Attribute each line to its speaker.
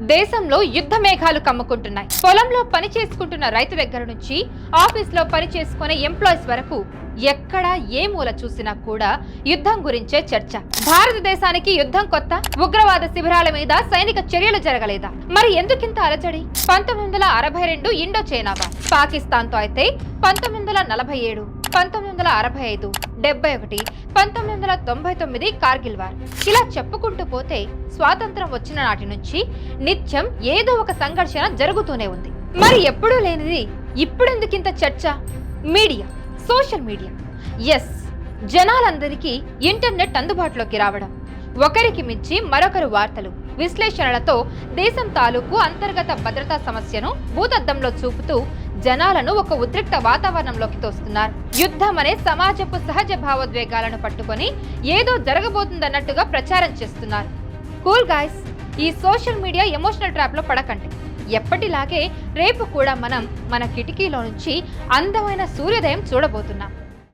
Speaker 1: దేశంలో యుద్ధ మేఘాలు కమ్ముకుంటున్నాయి. పొలంలో పని చేసుకుంటున్న రైతు దగ్గర నుంచి ఆఫీస్లో పని చేసుకునే ఎంప్లాయీస్ వరకు ఎక్కడ ఏ మూల చూసినా కూడా యుద్ధం గురించే చర్చ. భారతదేశానికి యుద్ధం కొత్త ఉగ్రవాద శిబిరాల మీద సైనిక చర్యలు జరగలేదా? మరి ఎందుకింత అలజడి? పంతొమ్మిది వందల అరవై రెండు ఇండో చైనా పాకిస్తాన్తో అయితే పంతొమ్మిది వందల నలభై ఏడు. పంతొమ్మిది వందల అరవై ఐదు డెబ్బై ఒకటి పంతొమ్మిది వందల తొంభై తొమ్మిది కార్గిల్ వార్ ఇలా చెప్పుకుంటూ పోతే స్వాతంత్రం వచ్చిన నాటి నుంచి నిత్యం ఏదో ఒక సంఘర్షణ జరుగుతూనే ఉంది. మరి ఎప్పుడూ లేనిది ఇప్పుడెందుకింత చర్చ? Media social media. ఎస్ జనాలందరికీ ఇంటర్నెట్ అందుబాటులోకి రావడం. ఒకరికి మించి మరొకరు వార్తలు విశ్లేషణలతో దేశం తాలూకు అంతర్గత భద్రతా సమస్యను భూతద్దంలో చూపుతూ జనాలను ఒక ఉద్రిక్త వాతావరణంలోకి తోస్తున్నారు. యుద్ధం అనే సమాజపు సహజ భావోద్వేగాలను పట్టుకొని ఏదో జరగబోతుందన్నట్టుగా ప్రచారం చేస్తున్నారు. కూల్ గాయస్ ఈ సోషల్ మీడియా ఎమోషనల్ ట్రాప్లో పడకండి. ఎప్పటిలాగే రేపు కూడా మనం మన కిటికీలో నుంచి అందమైన సూర్యోదయం చూడబోతున్నాం.